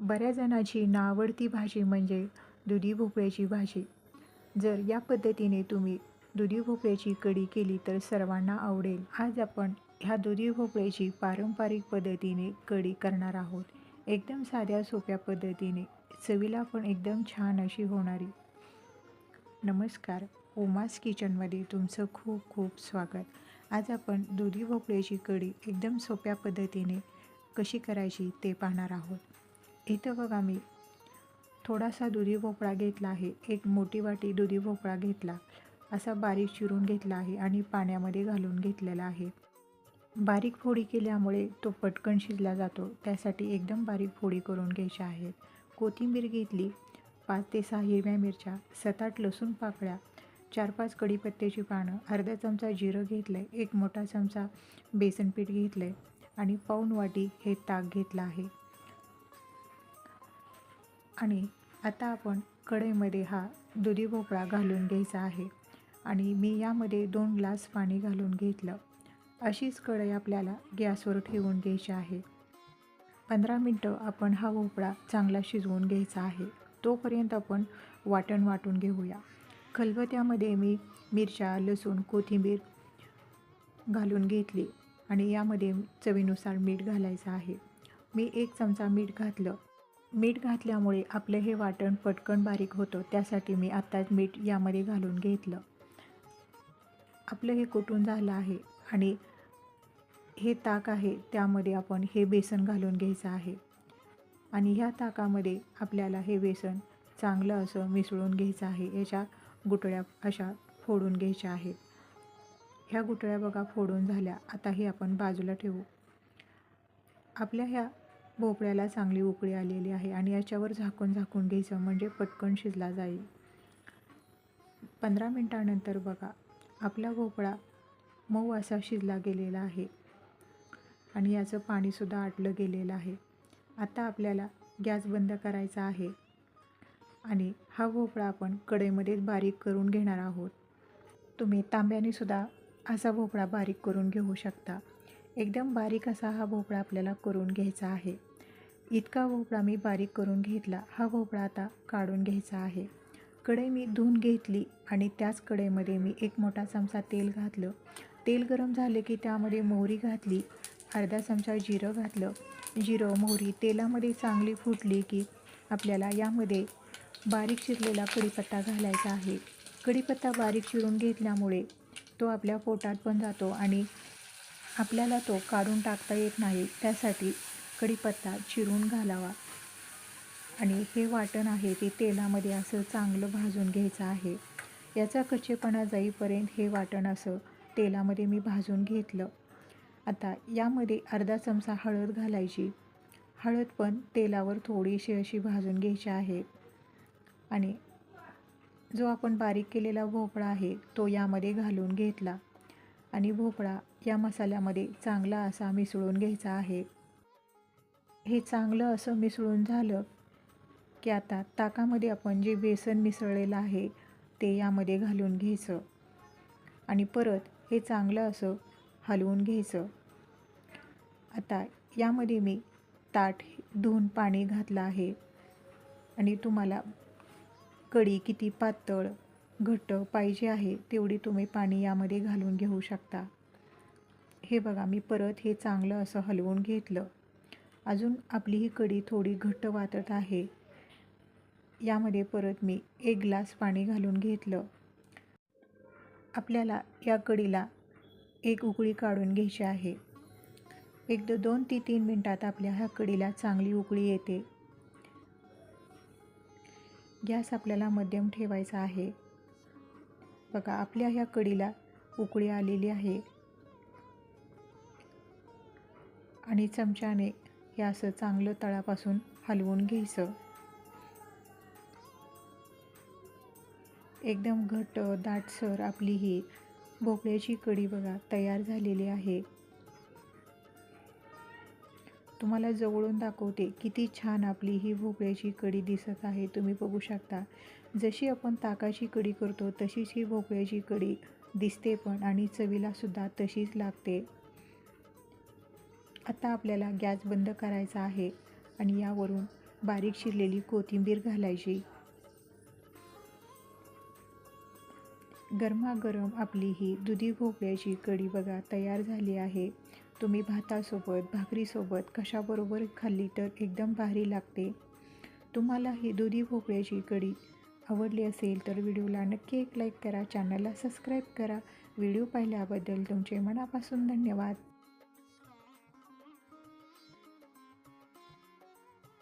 बऱ्याच जणांची नावडती भाजी म्हणजे दुधी भोपळ्याची भाजी. जर या पद्धतीने तुम्ही दुधी भोपळ्याची कढी केली तर सर्वांना आवडेल. आज आपण ह्या दुधी भोपळ्याची पारंपरिक पद्धतीने कढी करणार आहोत. एकदम साध्या सोप्या पद्धतीने. चवीला पण एकदम छान अशी होणारी. नमस्कार. उमास किचनमध्ये तुमचं खूप खूप स्वागत. आज आपण दुधी भोपळ्याची कढी एकदम सोप्या पद्धतीने कशी करायची ते पाहणार आहोत. इथं बघा मी. थोडासा दुधी भोपळा घेतला आहे. एक मोठी वाटी दुधी भोपळा घेतला. असा बारीक चिरून घेतला आहे आणि पाण्यामध्ये घालून घेतलेला आहे. बारीक फोडी केल्यामुळे तो पटकन शिजला जातो. त्यासाठी एकदम बारीक फोडी करून घ्यायच्या आहेत. कोथिंबीर घेतली पाच ते सहा हिरव्या मिरच्या सात आठ लसूण पाकळ्या चार पाच कढीपत्त्याची पानं अर्धा चमचा जिरं घेतलं आहे एक मोठा चमचा बेसन पीठ घेतलं आहे आणि पाऊण वाटी हे ताक घेतलं आहे. आणि आता आपण कढईमध्ये हा दुधी भोपळा घालून घ्यायचा आहे. आणि मी यामध्ये दोन ग्लास पाणी घालून घेतलं. अशीच कढई आपल्याला गॅसवर ठेवून घ्यायची आहे. पंधरा मिनटं आपण हा भोपळा चांगला शिजवून घ्यायचा आहे. तोपर्यंत आपण वाटण वाटून घेऊया. खलबत्यामध्ये मी मिरच्या लसूण कोथिंबीर घालून घेतली आणि यामध्ये चवीनुसार मीठ घालायचं आहे. मी एक चमचा मीठ घातलं. मीठ घातल्यामुळे आपलं हे वाटण पटकन बारीक होतं त्यासाठी मी आत्ताच मीठ यामध्ये घालून घेतलं. आपलं हे कुटून झालं आहे आणि हे ताक आहे त्यामध्ये आपण हे बेसन घालून घ्यायचं आहे. आणि ह्या ताकामध्ये आपल्याला हे बेसन चांगलं असं मिसळून घ्यायचं आहे. याच्या गुटळ्या अशा फोडून घ्यायच्या आहेत. ह्या गुटळ्या बघा फोडून झाल्या. आता हे आपण बाजूला ठेवू. आपल्या ह्या भोपळ्याला चांगली उकळी आलेली आहे आणि याच्यावर झाकून झाकून घ्यायचं म्हणजे पटकन शिजला जाईल. पंधरा मिनटानंतर बघा आपला भोपळा मऊ असा शिजला गेलेला आहे आणि याचं पाणीसुद्धा आटलं गेलेलं आहे. आता आपल्याला गॅस बंद करायचा आहे आणि हा भोपळा आपण कढईमध्येच बारीक करून घेणार आहोत. तुम्ही तांब्यानेसुद्धा असा भोपळा बारीक करून घेऊ शकता. एकदम बारीक असा हा भोपळा आपल्याला करून घ्यायचा आहे. इतका भोपळा मी बारीक करून घेतला हा भोपळा आता काढून घ्यायचा आहे. कढई मी धुवून घेतली आणि त्याच कढईमध्ये मी एक मोठा चमचा तेल घातलं. तेल गरम झाले की त्यामध्ये मोहरी घातली अर्धा चमचा जिरं घातलं. जिरं मोहरी तेलामध्ये चांगली फुटली की आपल्याला यामध्ये बारीक चिरलेला कढीपत्ता घालायचा आहे. कढीपत्ता बारीक चिरून घेतल्यामुळे तो आपल्या पोटात पण जातो आणि आपल्याला तो काढून टाकता येत नाही त्यासाठी कढीपत्ता चिरून घालावा. आणि हे वाटण आहे ते तेलामध्ये असं चांगलं भाजून घ्यायचं आहे. याचा कच्चेपणा जाईपर्यंत हे वाटण असं तेलामध्ये मी भाजून घेतलं. आता यामध्ये अर्धा चमचा हळद घालायची. हळद पण तेलावर थोडीशी अशी भाजून घ्यायची आहे. आणि जो आपण बारीक केलेला भोपळा आहे तो यामध्ये घालून घेतला. आणि भोपळा या मसाल्यामध्ये चांगला असा मिसळून घ्यायचा आहे. हे चांगलं असं मिसळून झालं की आता ताकामध्ये आपण जे बेसन मिसळलेलं आहे ते यामध्ये घालून घ्यायचं. आणि परत हे चांगलं असं हलवून घ्यायचं. आता यामध्ये मी ताट धुवून पाणी घातलं आहे. आणि तुम्हाला कढी किती पातळ घट्ट पाहिजे आहे तेवढी तुम्ही पाणी यामध्ये घालून घेऊ शकता. हे बघा मी परत हे चांगलं असं हलवून घेतलं. अजून आपली ही कढी थोडी घट्ट वाटत आहे. यामध्ये परत मी एक ग्लास पाणी घालून घेतलं. आपल्याला या कढीला एक उकळी काढून घ्यायची आहे. एकदा दोन ते तीन मिनटात आपल्या ह्या कढीला चांगली उकळी येते. गॅस आपल्याला मध्यम ठेवायचा आहे. बघा आपल्या ह्या कडीला उकळी आलेली आहे. आणि चमच्याने हे असं चांगलं तळापासून हलवून घ्यायचं. एकदम घट्ट दाटसर आपली ही भोपळ्याची कढी बघा तयार झालेली आहे. तुम्हाला जवळून दाखवते किती छान आपली ही भोपळ्याची कडी दिसत आहे. तुम्ही बघू शकता. जशी आपण ताकाची कढी करतो तशीच ही भोपळ्याची कडी दिसते पण आणि चवीलासुद्धा तशीच लागते. आता आपल्याला गॅस बंद करायचा आहे आणि यावरून बारीक शिरलेली कोथिंबीर घालायची. गरमागरम आपली ही दुधी भोपळ्याची कढी बघा तयार झाली आहे. तुम्ही भातासोबत भाकरीसोबत कशाबरोबर खाल्ली तर एकदम भारी लागते. तुम्हाला ही दुधी भोपळ्याची कढी आवडली असेल तर व्हिडिओला नक्की एक लाईक करा चॅनलला सबस्क्राईब करा. व्हिडिओ पाहिल्याबद्दल तुमचे मनापासून धन्यवाद.